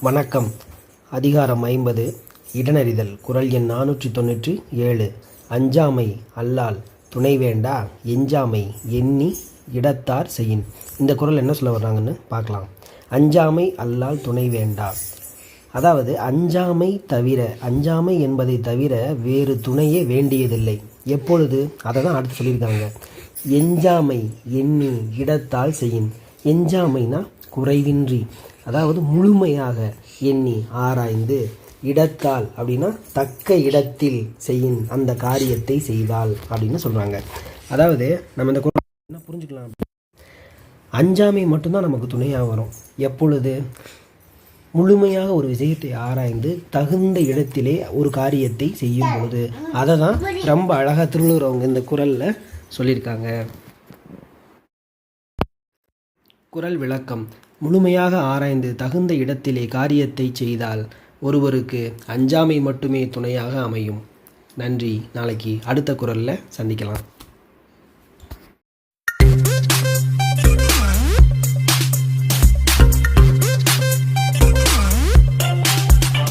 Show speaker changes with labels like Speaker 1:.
Speaker 1: வணக்கம். அதிகாரம் ஐம்பது. இடனறிதல். குரல் எண் நானூற்றி தொண்ணூற்றி ஏழு. அஞ்சாமை அல்லால் துணை வேண்டா எஞ்சாமை எண்ணி இடத்தார் செய்யின். இந்த குரல் என்ன சொல்ல வர்றாங்கன்னு பார்க்கலாம். அஞ்சாமை அல்லால் துணை வேண்டா. அதாவது அஞ்சாமை தவிர அஞ்சாமை என்பதை தவிர வேறு துணையே வேண்டியதில்லை. எப்பொழுது? அதை தான் அடுத்து சொல்லியிருக்காங்க. எஞ்சாமை எண்ணி இடத்தால் செய்யின். எஞ்சாமைனா குறைவின்றி அதாவது முழுமையாக எண்ணி ஆராய்ந்து இடத்தால் அப்படின்னா தக்க இடத்தில் செய்யின் அந்த காரியத்தை செய்தால் அப்படின்னு சொல்கிறாங்க அதாவது நம்ம இந்த குரல் என்ன புரிஞ்சுக்கலாம் அஞ்சாமை மட்டும்தான் நமக்கு துணையாக வரும். எப்பொழுது? முழுமையாக ஒரு விஷயத்தை ஆராய்ந்து தகுந்த இடத்திலே ஒரு காரியத்தை செய்யும் பொழுது அதை தான் ரொம்ப அழகாக திருவள்ளுவர் அவங்க இந்த குரலில் சொல்லியிருக்காங்க. குரல் விளக்கம். முழுமையாக ஆராய்ந்து தகுந்த இடத்திலே காரியத்தை செய்தால் ஒருவருக்கு அஞ்சாமை மட்டுமே துணையாக அமையும். நன்றி. நாளைக்கு அடுத்த குரலில் சந்திக்கலாம்.